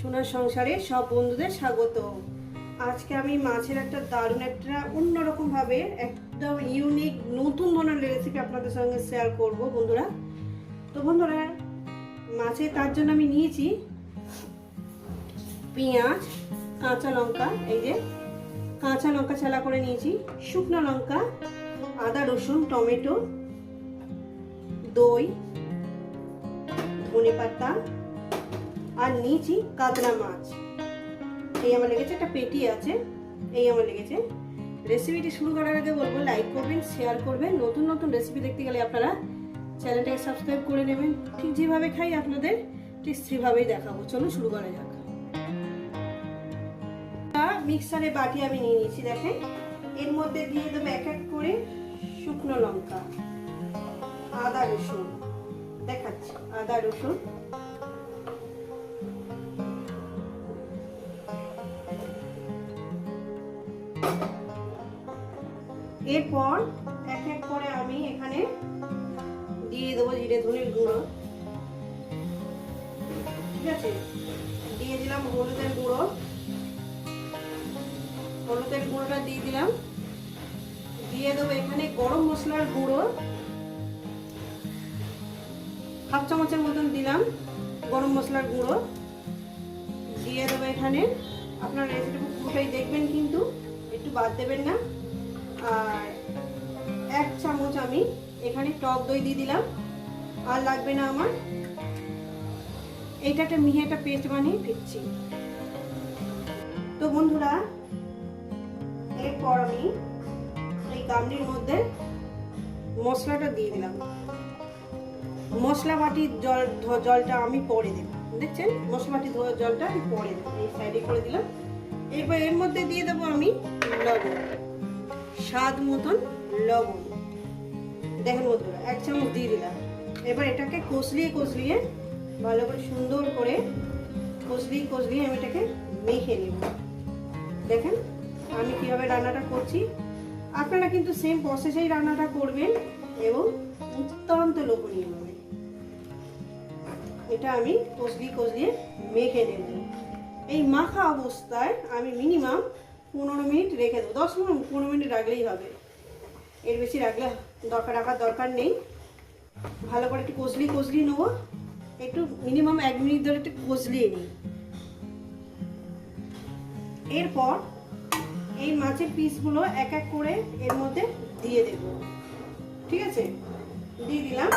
সোনার সংসারে সব বন্ধুদের স্বাগত। আজকে আমি মাছের একটা দারুণ একটা অন্যরকম ভাবে একদম ইউনিক নতুন ধরনের রেসিপি আপনাদের সঙ্গে শেয়ার করব বন্ধুরা। তো বন্ধুরা, মাছে তার জন্য আমি নিয়েছি পেঁয়াজ, কাঁচা লঙ্কা, এই যে কাঁচা লঙ্কা ছালা করে নিয়েছি, শুকনো লঙ্কা, আদা, রসুন, টমেটো, দই ধনে পাতা আর নিয়েছি কাতলা মাছ। এই আমার লেগেছে, একটা পেটি আছে। এই আমার লেগেছে। রেসিপিটি শুরু করার আগে বলব লাইক করবেন শেয়ার করবেন। নতুন নতুন রেসিপি দেখতে গেলে আপনারা চ্যানেলটাকে সাবস্ক্রাইব করে নেবেন। ঠিক যেভাবে খাই আপনাদের, ঠিক সেভাবেই দেখাবো। চলুন শুরু করা যাক। মিক্সারে বাটি আমি নিয়ে নিয়েছি, দেখেন। এর মধ্যে দিয়ে দেবো এক এক করে শুকনো লঙ্কা। আদা রসুন। দেখাচ্ছি, আদা রসুন। এরপর এক এক করে আমি এখানে দিয়ে দেবো জিরে ধনের গুঁড়ো। ঠিক আছে? দিয়ে দিলাম হলুদের গুঁড়ো। হলুদের গুঁড়োটা দিয়ে দিলাম। দিয়ে দেবো এখানে গরম মশলার গুঁড়ো। হাফ চামচের মতন দিলাম গরম মশলার গুঁড়ো। দিয়ে দেবো এখানে। আপনার রেসিপি পুরোটাই দেখবেন কিন্তু, একটু বাদ দেবেন না। এখানে টক দই দিয়ে দিলাম। আর লাগবে না আমার। এইটা একটা মিহি একটা পেস্ট বানিয়ে ফিরছি তো বন্ধুরা, এরপর আমি এই গামলির মধ্যে মশলাটা দিয়ে দিলাম। মশলা বাটির জল জলটা আমি পরে দেব। দেখছেন? মশলা ধোয়ার জলটা আমি পরে দেবো। এই সাইডে করে দিলাম। এরপর এর মধ্যে দিয়ে দেবো আমি লবণ। স্বাদ মতন লবণ। দেখেন বন্ধুরা, এক চামচ দিয়ে দিলাম। এবার এটাকে কষলিয়ে কষলিয়ে, ভালো করে সুন্দর করে কষলিয়ে কষলিয়ে আমি এটাকে মেখে নেব। দেখেন, আমি কীভাবে রান্নাটা করছি। আপনারা কিন্তু সেম প্রসেসেই রান্নাটা করবেন এবং অত্যন্ত লোভনীয় হবে। এটা আমি কষলিয়ে কষলিয়ে মেখে নেব। এই মাখা অবস্থায় আমি মিনিমাম পনেরো মিনিট রেখে দেবো। দশ মিনিট, পনেরো মিনিট রাখলেই হবে। এর বেশি রাখলে দরকার রাখার দরকার নেই। ভালো করে একটু কষলি কষলি নেব। একটু মিনিমাম এক মিনিট ধরে একটু কষলিয়ে নিই। এরপর এই মাছের পিসগুলো এক এক করে এর মধ্যে দিয়ে দেব। ঠিক আছে? দিয়ে দিলাম।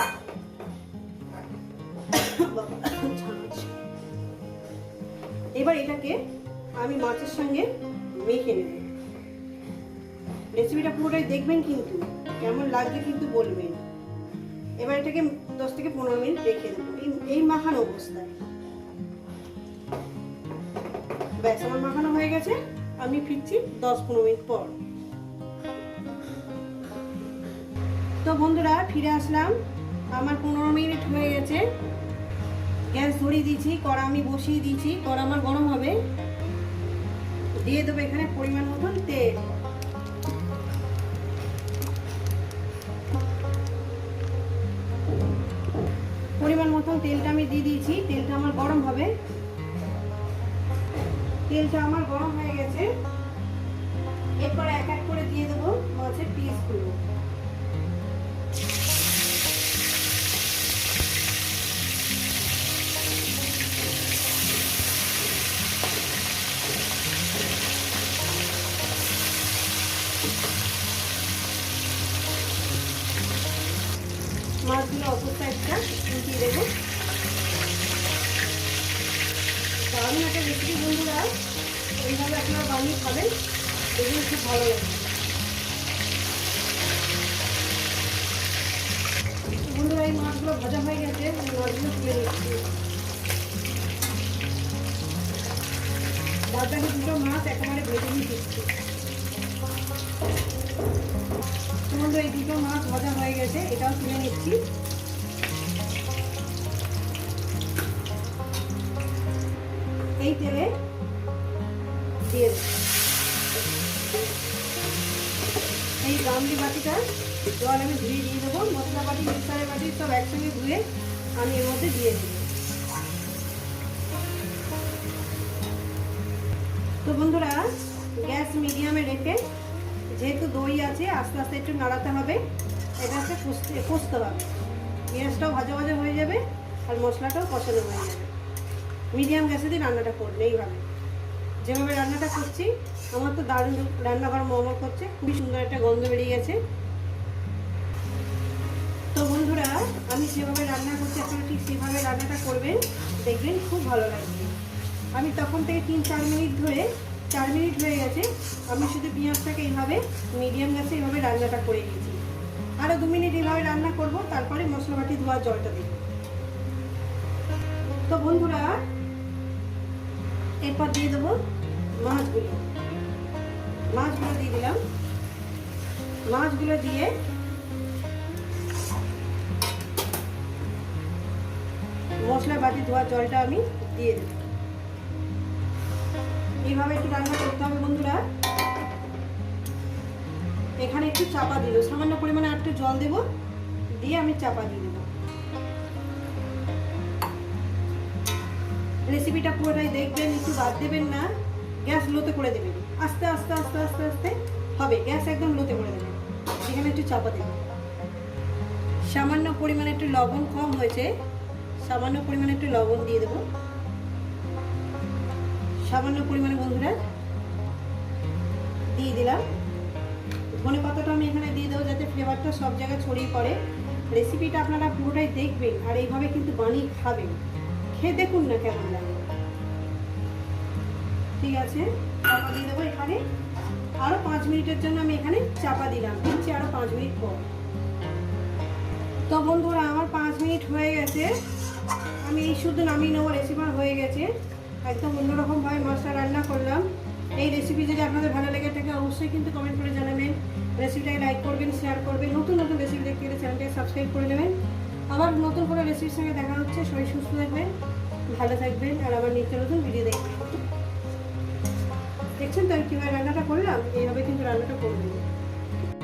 এবার এটাকে আমি মাছের সঙ্গে মেখে নেব। রেসিপিটা পুরোটাই দেখবেন কিন্তু, কেমন লাগবে কিন্তু বলবেন। এবার এটাকে দশ থেকে পনেরো মিনিট রেখে দেবো। এই মাখানো অবস্থায়। ব্যাস, আমার মাখানো হয়ে গেছে। আমি ফিরছি দশ পনেরো মিনিট পর। তো বন্ধুরা, ফিরে আসলাম। আমার পনেরো মিনিট হয়ে গেছে। গ্যাস ধরিয়ে দিয়েছি, কড়া আমি বসিয়ে দিয়েছি। কড়া আমার গরম হবে। দিয়ে দেবো এখানে পরিমাণ মতন তেল। পরিমাণ মতন তেলটা আমি দিয়ে দিয়েছি। তেলটা আমার গরম হবে। তেলটা আমার গরম হয়ে গেছে। এরপর এক এক করে দিয়ে দেবো মাছের পিসগুলো মাছগুলো অপর একটা উঠিয়ে দেবো। দারুণ একটা রেসিপি বন্ধুরা এইভাবে আপনারা বানিয়ে খাবেন, দেখবেন খুব ভালো লাগবে বন্ধুরা, এই মাছগুলো ভাজা হয়ে গেছে, আমি মাছগুলো তুলে নিচ্ছি। বাদবাকি দুটো মাছ একেবারে ভেজে নিয়ে দিচ্ছি দুটো মাছ ভাজা হয়ে গেছে, এটাও তুলে নিচ্ছি। এই তেলে এই গামলি বাটিটা জল আমি ধুয়ে দিয়ে দেবো। মশলা বাটি, মিক্সারের বাটি সব একসঙ্গে ধুয়ে আমি এর মধ্যে দিয়ে দেবো। তো বন্ধুরা যেহেতু দই আছে, আস্তে আস্তে একটু নাড়াতে হবে। এটা হচ্ছে কষতে কষতে হবে পেঁয়াজটাও ভাজা ভাজা হয়ে যাবে আর মশলাটাও কষানো হয়ে যাবে। মিডিয়াম গ্যাসে দিয়ে রান্নাটা করবে এইভাবে। যেভাবে রান্নাটা করছি, আমার তো দারুণ রান্নাঘর মমা করছে, খুবই সুন্দর একটা গন্ধ বেরিয়ে গেছে। তো বন্ধুরা, আমি যেভাবে রান্না করছি, আপনারা ঠিক সেভাবে রান্নাটা করবেন, দেখবেন খুব ভালো লাগবে। আমি তখন থেকে তিন চার মিনিট ধরে চার মিনিট হয়ে গেছে। আমি শুধু পেঁয়াজটাকে এইভাবে মিডিয়াম গ্যাসে এইভাবে রান্নাটা করে নিয়েছি। আরও দু মিনিট এইভাবে রান্না করব, তারপরে মশলা বাটি ধোয়ার জলটা দেব। তো বন্ধুরা, এরপর দিয়ে দেবো মাছগুলো। মাছগুলো দিয়ে দিলাম। মাছগুলো দিয়ে মশলা বাটি ধোয়ার জলটা আমি দিয়ে দেব। এইভাবে একটু রান্না করতে হবে বন্ধুরা। এখানে একটু চাপা দিল সামান্য পরিমাণে আর একটু জল দেব। দিয়ে আমি চাপা দিয়ে দেবো। রেসিপিটা পুরোটাই দেখবেন, একটু বাদ দেবেন না। গ্যাস লোতে করে দেবেন। আস্তে আস্তে আস্তে আস্তে আস্তে হবে। গ্যাস একদম লোতে করে দেবেন। এখানে একটু চাপা দেবেন। সামান্য পরিমাণে একটু লবণ কম হয়েছে। সামান্য পরিমাণে একটু লবণ দিয়ে দেবো। সামান্য পরিমাণে বন্ধুরা দিয়ে দিলাম। ধনে পাতাটা আমি এখানে দিয়ে দেবো যাতে ফ্লেভারটা সব জায়গায় ছড়িয়ে পড়ে। রেসিপিটা আপনারা পুরোটাই দেখবেন আর এইভাবে কিন্তু বানিয়ে খাবেন। খেয়ে দেখুন না কেমন লাগে। ঠিক আছে, চাপা দিয়ে দেবো এখানে। আরও পাঁচ মিনিটের জন্য আমি এখানে চাপা দিলাম। দিচ্ছি আরও পাঁচ মিনিট পর। তো বন্ধুরা, আমার পাঁচ মিনিট হয়ে গেছে। আমি এই শুদ্ধ নামিয়ে নেব রেসিপি হয়ে গেছে। একদম অন্যরকমভাবে মাছটা রান্না করলাম। এই রেসিপি যদি আপনাদের ভালো লেগে থাকে, অবশ্যই কিন্তু কমেন্ট করে জানাবেন। রেসিপিটাকে লাইক করবেন শেয়ার করবেন, নতুন নতুন রেসিপি দেখতে গেলে চ্যানেলটাকে সাবস্ক্রাইব করে নেবেন। আবার নতুন করে রেসিপির সঙ্গে দেখা হচ্ছে, সবাই সুস্থ থাকবেন, ভালো থাকবেন, আর আবার নিত্য নতুন ভিডিও দেখবেন। দেখছেন তো আমি কীভাবে রান্নাটা করলাম, এইভাবে কিন্তু রান্নাটা করবেন।